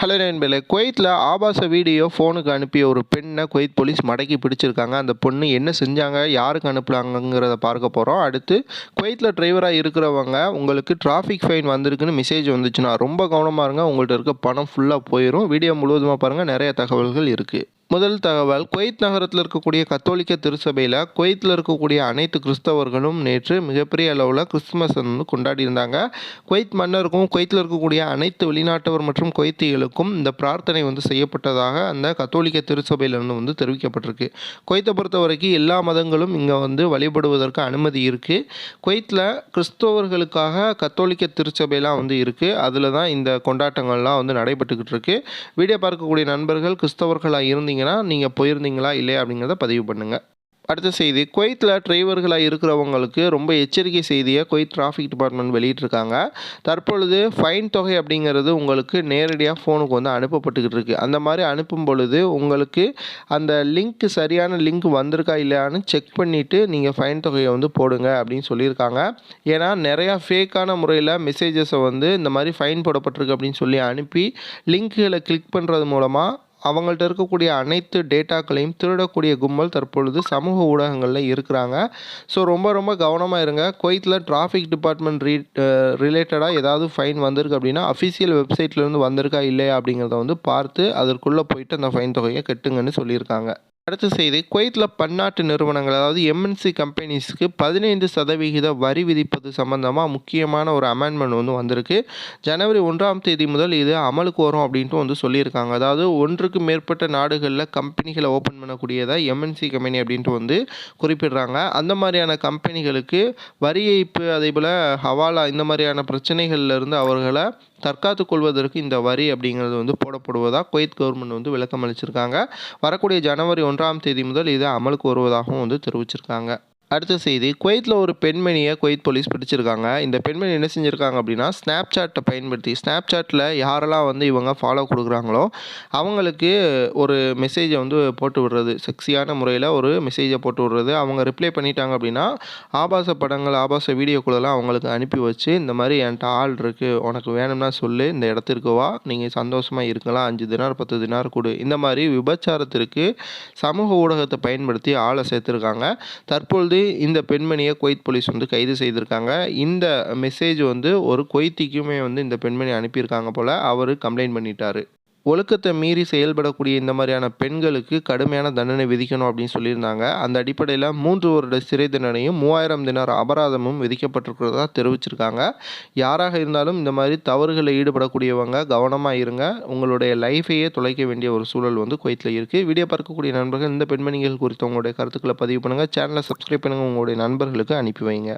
Hello நண்பர்களே. குவைத்தில் ஆபாச வீடியோ ஃபோனுக்கு அனுப்பிய ஒரு பெண்ணை குவைத் போலீஸ் மடக்கி பிடிச்சிருக்காங்க. அந்த பொண்ணு என்ன செஞ்சாங்க? யாருக்கு அனுப்புனாங்கங்கிறத பார்க்க போகிறோம் அடுத்து குவைத்தில் டிரைவராக இருக்கிறவங்க உங்களுக்கு டிராஃபிக் ஃபைன் வந்திருக்குன்னு மெசேஜ் வந்துச்சுன்னா ரொம்ப கவனமாக இருங்க. உங்கள்கிட்ட இருக்க பணம் ஃபுல்லாக போயிடும் வீடியோ முழுவதுமாக பாருங்கள் நிறைய தகவல்கள் இருக்குது முதல் தகவல் குவைத் நகரத்தில் இருக்கக்கூடிய கத்தோலிக்க திருச்சபையில் குவைத்தில் இருக்கக்கூடிய அனைத்து கிறிஸ்தவர்களும் நேற்று மிகப்பெரிய அளவில் கிறிஸ்துமஸ் வந்து கொண்டாடி இருந்தாங்க குவைத் மன்னருக்கும் குவைத்தில் இருக்கக்கூடிய அனைத்து வெளிநாட்டவர் மற்றும் குவைத்திகளுக்கும் இந்த பிரார்த்தனை வந்து செய்யப்பட்டதாக அந்த கத்தோலிக்க திருச்சபையிலிருந்து வந்து தெரிவிக்கப்பட்டிருக்கு. குவைத்தை பொறுத்த வரைக்கும் எல்லா மதங்களும் இங்கே வந்து வழிபடுவதற்கு அனுமதி இருக்குது குவைத்தில் கிறிஸ்தவர்களுக்காக கத்தோலிக்க திருச்சபையெலாம் வந்து இருக்குது அதில் தான் இந்த கொண்டாட்டங்கள்லாம் வந்து நடைபெற்றுக்கிட்டு இருக்கு. வீடியோ பார்க்கக்கூடிய நண்பர்கள் கிறிஸ்தவர்களாக இருந்தீங்கன்னா நீங்கள் போயிருந்தீங்களா இல்லையா அப்படிங்கிறத பதிவு பண்ணுங்கள் அடுத்த செய்தி குவைத்தில் டிரைவர்களாக இருக்கிறவங்களுக்கு ரொம்ப எச்சரிக்கை செய்தியை குவைத் டிராஃபிக் டிபார்ட்மெண்ட் வெளியிட்டிருக்காங்க. தற்பொழுது ஃபைன் தொகை அப்படிங்கிறது உங்களுக்கு நேரடியாக ஃபோனுக்கு வந்து அனுப்பப்பட்டுக்கிட்டு இருக்குது அந்த மாதிரி அனுப்பும் பொழுது உங்களுக்கு அந்த லிங்க் சரியான லிங்க் வந்திருக்கா இல்லையான்னு செக் பண்ணிவிட்டு நீங்கள் ஃபைன் தொகையை வந்து போடுங்க அப்படின்னு சொல்லியிருக்காங்க. ஏன்னா நிறையா ஃபேக்கான முறையில் மெசேஜஸை வந்து இந்த மாதிரி ஃபைன் போடப்பட்டிருக்கு அப்படின்னு சொல்லி அனுப்பி லிங்க்குகளை கிளிக் பண்ணுறது மூலமாக அவங்கள்ட்ட இருக்கக்கூடிய அனைத்து டேட்டாக்களையும் திருடக்கூடிய கும்பல் தற்பொழுது சமூக ஊடகங்களில் இருக்கிறாங்க. ஸோ ரொம்ப ரொம்ப கவனமாக இருங்க. குவைத்தில் டிராஃபிக் டிபார்ட்மெண்ட் ரீ ரிலேட்டடாக ஏதாவது ஃபைன் வந்திருக்கு அப்படின்னா அஃபிஷியல் வெப்சைட்லேருந்து வந்திருக்கா இல்லையா அப்படிங்கிறத வந்து பார்த்து அதற்குள்ளே போயிட்டு அந்த ஃபைன் தொகையை கட்டுங்கன்னு சொல்லியிருக்காங்க. அடுத்த செய்தி குவைத்தில் பன்னாட்டு நிறுவனங்கள் அதாவது எம்என்சி கம்பெனிஸ்க்கு பதினைந்து சதவிகித வரி விதிப்பது சம்பந்தமாக முக்கியமான ஒரு அமெண்ட்மெண்ட் வந்து வந்திருக்கு. ஜனவரி ஒன்றாம் தேதி முதல் இது அமலுக்கு வரும் அப்படின்ட்டு வந்து சொல்லியிருக்காங்க. அதாவது ஒன்றுக்கு மேற்பட்ட நாடுகளில் கம்பெனிகளை ஓப்பன் பண்ணக்கூடியதாக எம்என்சி கம்பெனி அப்படின்ட்டு வந்து குறிப்பிடுறாங்க. அந்த மாதிரியான கம்பெனிகளுக்கு வரி ஏய்ப்பு அதே போல் ஹவாலா இந்த மாதிரியான பிரச்சனைகள்ல இருந்து அவர்களை தற்காத்து கொள்வதற்கு இந்த வரி அப்படிங்கிறது வந்து போடப்படுவதாக குவைத் கவர்மெண்ட் வந்து விளக்கம் அளிச்சிருக்காங்க வரக்கூடிய ஜனவரி ஒன்றாம் தேதி முதல் இது அமலுக்கு வருவதாகவும் வந்து தெரிவிச்சிருக்காங்க. அடுத்த செய்தி குவைத்தில் ஒரு பெண்மணியை குவைத் போலீஸ் பிடிச்சிருக்காங்க. இந்த பெண்மணி என்ன செஞ்சுருக்காங்க அப்படின்னா ஸ்னாப் சாட்டை பயன்படுத்தி ஸ்னாப் சாட்டில் யாரெல்லாம் வந்து இவங்க ஃபாலோ கொடுக்குறாங்களோ அவங்களுக்கு ஒரு மெசேஜை வந்து போட்டு விடுறது. செக்ஸியான முறையில் ஒரு மெசேஜை போட்டு விடுறது. அவங்க ரிப்ளை பண்ணிட்டாங்க அப்படின்னா ஆபாச படங்கள் ஆபாச வீடியோக்குள்ளெல்லாம் அவங்களுக்கு அனுப்பி வச்சு இந்த மாதிரி என்கிட்ட ஆள் இருக்குது உனக்கு வேணும்னா சொல்லு இந்த இடத்திற்கு வா நீங்கள் சந்தோஷமாக இருக்கலாம் அஞ்சு தினார் பத்து தினார் கொடு. இந்த மாதிரி விபச்சாரத்திற்கு சமூக ஊடகத்தை பயன்படுத்தி ஆளை சேர்த்துருக்காங்க. தற்பொழுது இந்த பெண்மணியை குவைத் போலீஸ் வந்து கைது செய்திருக்காங்க. இந்த மெசேஜ் வந்து ஒரு குவைத்திக்குமே வந்து இந்த பெண்மணி அனுப்பியிருக்காங்க போல் அவர் கம்ப்ளைண்ட் பண்ணிட்டாரு. ஒழுக்கத்தை மீறி செயல்படக்கூடிய இந்த மாதிரியான பெண்களுக்கு கடுமையான தண்டனை விதிக்கணும் அப்படின்னு சொல்லியிருந்தாங்க. அந்த அடிப்படையில் மூன்று வருட சிறை தண்டனையும் மூவாயிரம் தினார் அபராதமும் விதிக்கப்பட்டிருக்கிறதா தெரிவிச்சிருக்காங்க. யாராக இருந்தாலும் இந்த மாதிரி தவறுகளில் ஈடுபடக்கூடியவங்க கவனமாக இருங்க. உங்களுடைய லைஃபையே தொலைக்க வேண்டிய ஒரு சூழல் வந்து குவைத்தில் இருக்குது வீடியோ பார்க்கக்கூடிய நண்பர்கள் இந்த பெண்மணிகள் குறித்து உங்களுடைய கருத்துக்களை பதிவு பண்ணுங்கள் சேனலை சப்ஸ்கிரைப் பண்ணுங்கள் உங்களுடைய நண்பர்களுக்கு அனுப்பி வைங்க.